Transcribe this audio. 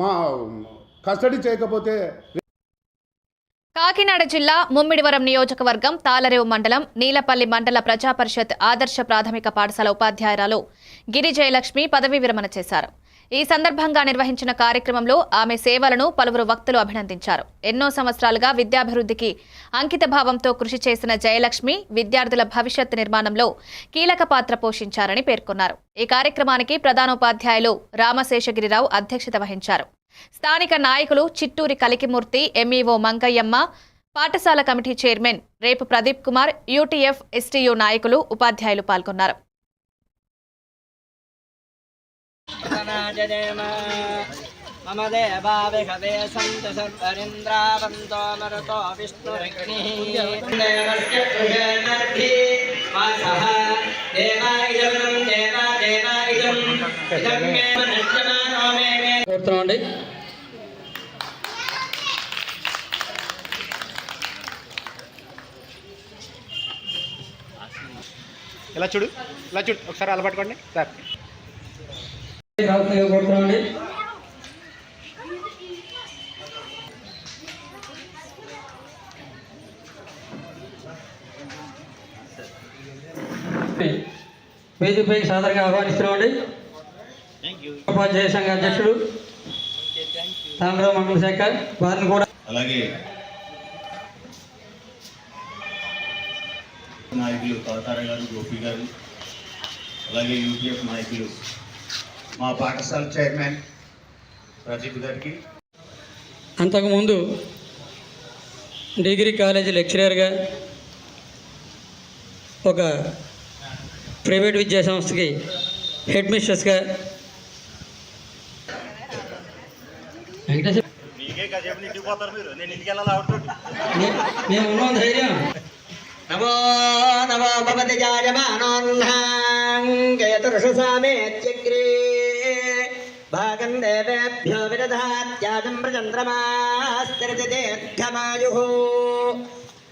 మా కస్టడీ చేయకపోతే కాకినాడ జిల్లా ముమ్మిడివరం నియోజకవర్గం తాలరేవు మండలం నీలపల్లి మండల ప్రజా పరిషత్ ఆదర్శ ప్రాథమిక పాఠశాల ఉపాధ్యాయురాలు గిరి జయలక్ష్మి పదవీ విరమణ చేశారు. ఈ సందర్భంగా నిర్వహించిన కార్యక్రమంలో ఆమె సేవలను పలువురు వక్తలు అభినందించారు. ఎన్నో సంవత్సరాలుగా విద్యాభివృద్ధికి అంకిత భావంతో కృషి చేసిన జయలక్ష్మి విద్యార్థుల భవిష్యత్ నిర్మాణంలో కీలక పాత్ర పోషించారని పేర్కొన్నారు. ఈ కార్యక్రమానికి ప్రధానోపాధ్యాయులు రామశేషగిరిరావు అధ్యక్షత వహించారు. స్థానిక నాయకులు చిట్టూరి కలికిమూర్తి ఎంఈఓ మంగయ్యమ్మ పాఠశాల కమిటీ చైర్మన్ రేపు ప్రదీప్ కుమార్ యూటీఎఫ్ ఎస్టీయూ నాయకులు ఉపాధ్యాయులు పాల్గొన్నారు. ఇదం మే నృత్యమానో మే మే కోరుతున్నామండి ఇలా చూడు ఇలా చూడు ఒకసారి అలా పట్టుకోండి సార్ రావుతుందిగా కోరుతున్నామండి వేదికపైకి సాదరంగా ఆహ్వానిస్తున్నామండి ఉపాధ్యాయ సంఘ అధ్యక్షుడు తాండ్రావు మండల శాఖ వారిని కూడా అలాగే నాయకులు కవతార గారు గోపి గారు అలాగే యూపీఎఫ్ నాయకులు మా పాఠశాల చైర్మన్ ప్రదీప్ గారికి. అంతకుముందు డిగ్రీ కాలేజీ లెక్చరర్గా ఒక ప్రైవేట్ విద్యా సంస్థకి హెడ్ మిస్ట్రెస్గా మేము ధైర్యం. నమో నమో భవతి జాయమానోన్హాంగయతుర్షసామేత్యగ్రే భాగం దేవేభ్యో విదధాత్యాజం ప్రచంద్రమాస్తరిత దీర్ఘమాయుః